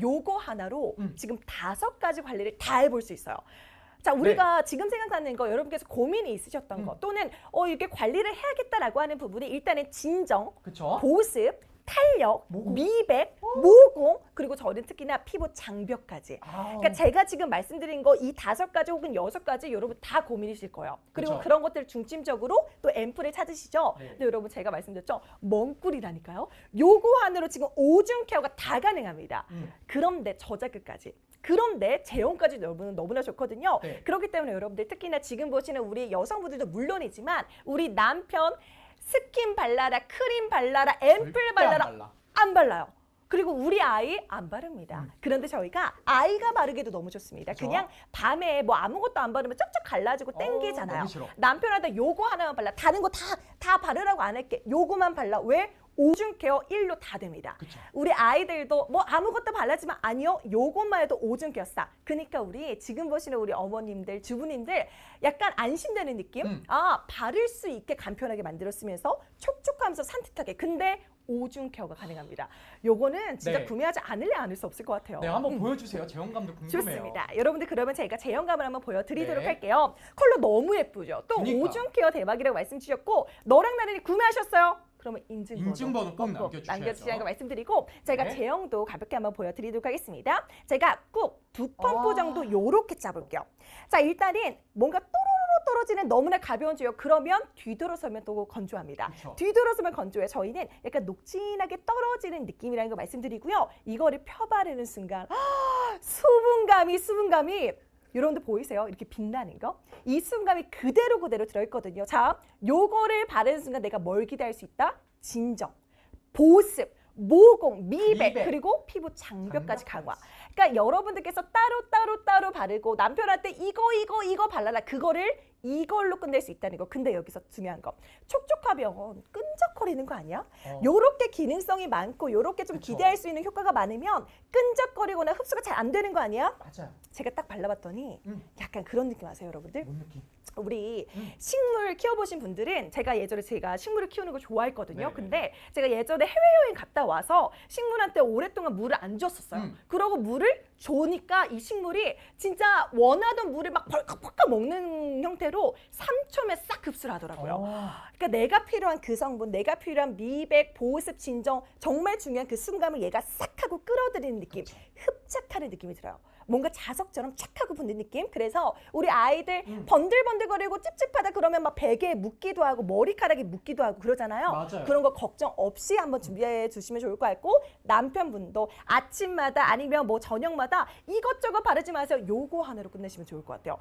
요거 하나로 음. 지금 다섯 가지 관리를 다 해볼 수 있어요. 자, 우리가 지금 생각하는 거 여러분께서 고민이 있으셨던 거 네. 음. 또는 어 이게 관리를 해야겠다라고 하는 부분이 일단은 진정, 그쵸? 보습, 탄력, 모공. 미백, 모공 그리고 저는 특히나 피부 장벽까지. 아우. 그러니까 제가 지금 말씀드린 거 이 다섯 가지 혹은 여섯 가지 여러분 다 고민이실 거예요. 그리고 그쵸. 그런 것들 중심적으로 또 앰플을 찾으시죠. 네. 근데 여러분 제가 말씀드렸죠. 멍꿀이라니까요. 요거 하나로 지금 오줌 케어가 다 가능합니다. 음. 그런데 저자극까지. 그런데 제형까지 여러분은 너무나 좋거든요. 네. 그렇기 때문에 여러분들 특히나 지금 보시는 우리 여성분들도 물론이지만 우리 남편 스킨 발라라, 크림 발라라, 앰플 절대 안 발라라 발라. 안 발라요. 그리고 우리 아이 안 바릅니다. 음. 그런데 저희가 아이가 바르기도 너무 좋습니다. 그쵸? 그냥 밤에 뭐 아무것도 안 바르면 쩍쩍 갈라지고 어, 땡기잖아요. 남편한테 요거 하나만 발라. 다른 거 다 다 바르라고 안 할게. 요거만 발라. 왜? 오줌 케어 일로다 됩니다. 그쵸. 우리 아이들도 뭐 아무것도 바르지만 아니요. 요것만 해도 오줌 케어 싸. 그러니까 우리 지금 보시는 우리 어머님들, 주부님들 약간 안심되는 느낌? 음. 아, 바를 수 있게 간편하게 만들었으면서 촉촉하면서 산뜻하게. 근데 오줌 케어가 가능합니다. 요거는 진짜 네. 구매하지 않을래 않을 수 없을 것 같아요. 네, 한번 음. 보여주세요. 제형감도 궁금해요. 좋습니다. 여러분들 그러면 제가 제형감을 한번 보여드리도록 네. 할게요. 컬러 너무 예쁘죠? 또 그니까. 오줌 케어 대박이라고 말씀 주셨고 너랑 나란히 구매하셨어요? 그러면 인증번호, 인증번호 꼭거 말씀드리고 제가 네. 제형도 가볍게 한번 보여드리도록 하겠습니다. 제가 꾹 두 펌프 아. 정도 요렇게 짜볼게요. 자 일단은 뭔가 또로로 떨어지는 너무나 가벼운 주요 그러면 뒤돌아서면 또 건조합니다. 그쵸. 뒤돌아서면 건조해. 저희는 약간 녹진하게 떨어지는 느낌이라는 거 말씀드리고요. 이거를 펴바르는 순간 수분감이 수분감이 여러분들 보이세요? 이렇게 빛나는 거? 이 수분감이 그대로 그대로 들어있거든요. 자, 요거를 바르는 순간 내가 뭘 기대할 수 있다? 진정, 보습, 모공, 미백, 미백. 그리고 피부 장벽까지 장벽까지. 강화. 그러니까 여러분들께서 따로 따로 따로 바르고 남편한테 이거 이거 이거 발라라 그거를 이걸로 끝낼 수 있다는 거. 근데 여기서 중요한 거. 촉촉하면 끈적거리는 거 아니야? 어. 요렇게 기능성이 많고 요렇게 좀 그쵸. 기대할 수 있는 효과가 많으면 끈적거리거나 흡수가 잘 안 되는 거 아니야? 맞아요. 제가 딱 발라봤더니 음. 약간 그런 느낌 아세요, 여러분들? 뭔 느낌? 우리 음. 식물 키워보신 분들은 제가 예전에 제가 식물을 키우는 걸 좋아했거든요. 네네. 근데 제가 예전에 해외여행 갔다 와서 식물한테 오랫동안 물을 안 줬었어요. 음. 그러고 물을 줘니까 이 식물이 진짜 원하던 물을 막 벌컥벌컥 먹는 형태로 3초면 싹 흡수를 하더라고요. 어. 그러니까 내가 필요한 그 성분, 내가 필요한 미백, 보습, 진정 정말 중요한 그 순감을 얘가 싹 하고 끌어들이는 느낌, 그쵸. 흡착하는 느낌이 들어요. 뭔가 자석처럼 착 하고 붙는 느낌. 그래서 우리 아이들 음. 번들번들거리고 찝찝하다 그러면 막 베개에 묻기도 하고 머리카락에 묻기도 하고 그러잖아요. 맞아요. 그런 거 걱정 없이 한번 준비해 주시면 좋을 것 같고 남편분도 아침마다 아니면 뭐 저녁마다 이것저것 바르지 마세요. 요거 하나로 끝내시면 좋을 것 같아요.